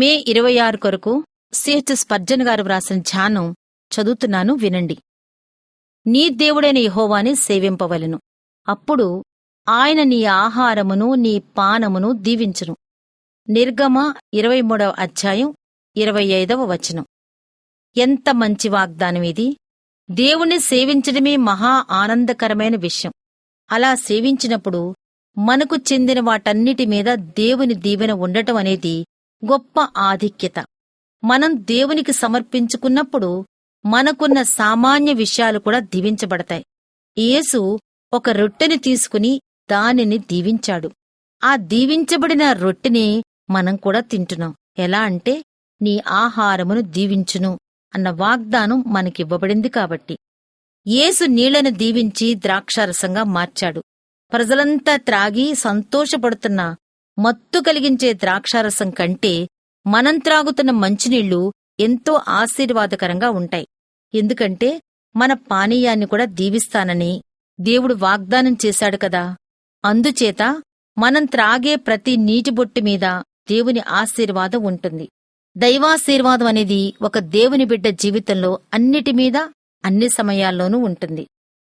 మే ఇరవై ఆరు కొరకు సిహెచ్ఎస్ పర్జన్ గారు వ్రాసిన ధ్యానం చదువుతున్నాను వినండి. నీ దేవుడైన యహోవాని సేవింపవలెను. అప్పుడు ఆయన నీ ఆహారమును నీ పానమును దీవించును. నిర్గమ ఇరవై మూడవ అధ్యాయం ఇరవై ఐదవ వచనం. ఎంత మంచి వాగ్దానం ఇది! దేవుణ్ణి సేవించడమే మహా ఆనందకరమైన విషయం. అలా సేవించినప్పుడు మనకు చెందిన వాటన్నిటి మీద దేవుని దీవెన ఉండటం అనేది గొప్ప ఆధిక్యత. మనం దేవునికి సమర్పించుకున్నప్పుడు మనకున్న సామాన్య విషయాలు కూడా దీవించబడతాయి. యేసు ఒక రొట్టెని తీసుకుని దానిని దీవించాడు. ఆ దీవించబడిన రొట్టెని మనం కూడా తింటున్నాం. ఎలా అంటే నీ ఆహారమును దీవించును అన్న వాగ్దానం మనకివ్వబడింది కాబట్టి. యేసు నీళ్ళను దీవించి ద్రాక్షారసంగా మార్చాడు. ప్రజలంతా త్రాగి సంతోషపడుతున్న మత్తు కలిగించే ద్రాక్షారసం కంటే మనం త్రాగుతున్న మంచినీళ్ళు ఎంతో ఆశీర్వాదకరంగా ఉంటాయి. ఎందుకంటే మన పానీయాన్ని కూడా దీవిస్తానని దేవుడు వాగ్దానం చేశాడు కదా. అందుచేత మనం త్రాగే ప్రతి నీటి బొట్టు మీద దేవుని ఆశీర్వాదం ఉంటుంది. దైవాశీర్వాదం అనేది ఒక దేవుని బిడ్డ జీవితంలో అన్నిటి మీద అన్ని సమయాల్లోనూ ఉంటుంది.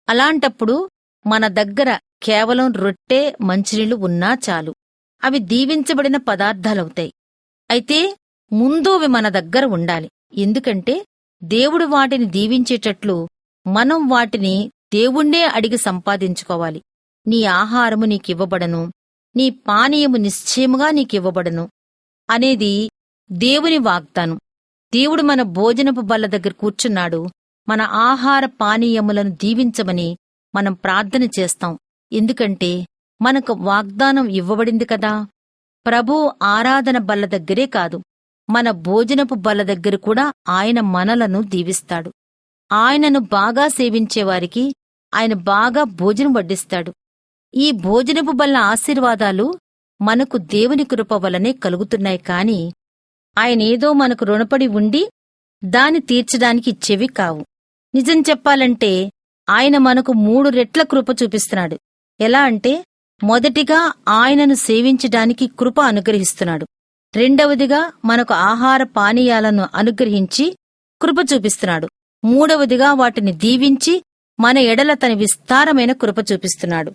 అలాంటప్పుడు మన దగ్గర కేవలం రొట్టె మంచినీళ్ళు ఉన్నా చాలు. అవి దీవించబడిన పదార్థాలవుతాయి. అయితే ముందు అవి మన దగ్గర ఉండాలి. ఎందుకంటే దేవుడు వాటిని దీవించేటట్లు మనం వాటిని దేవుణ్ణే అడిగి సంపాదించుకోవాలి. నీ ఆహారము నీకివ్వబడను నీ పానీయము నిశ్చయముగా నీకివ్వబడను అనేది దేవుని వాగ్దానం. దేవుడు మన భోజనపు బల్ల దగ్గర కూర్చున్నాడు. మన ఆహార పానీయములను దీవించమని మనం ప్రార్థన చేస్తాం. ఎందుకంటే మనకు వాగ్దానం ఇవ్వబడింది కదా? ప్రభు ఆరాధన బల్ల దగ్గరే కాదు మన భోజనపు బల్ల దగ్గర కూడా ఆయన మనలను దీవిస్తాడు. ఆయనను బాగా సేవించేవారికి ఆయన బాగా భోజనం వడ్డిస్తాడు. ఈ భోజనపు బల్ల ఆశీర్వాదాలు మనకు దేవుని కృప వలనే కలుగుతున్నాయి కాని ఆయనేదో మనకు రుణపడి ఉండి దాని తీర్చడానికి ఇచ్చేవి కావు. నిజం చెప్పాలంటే ఆయన మనకు మూడు రెట్ల కృప చూపిస్తున్నాడు. ఎలా అంటే మొదటిగా ఆయనను సేవించడానికి కృప అనుగ్రహిస్తున్నాడు. రెండవదిగా మనకు ఆహార పానీయాలను అనుగ్రహించి కృప చూపిస్తున్నాడు. మూడవదిగా వాటిని దీవించి మన ఎడల తన విస్తారమైన కృప చూపిస్తున్నాడు.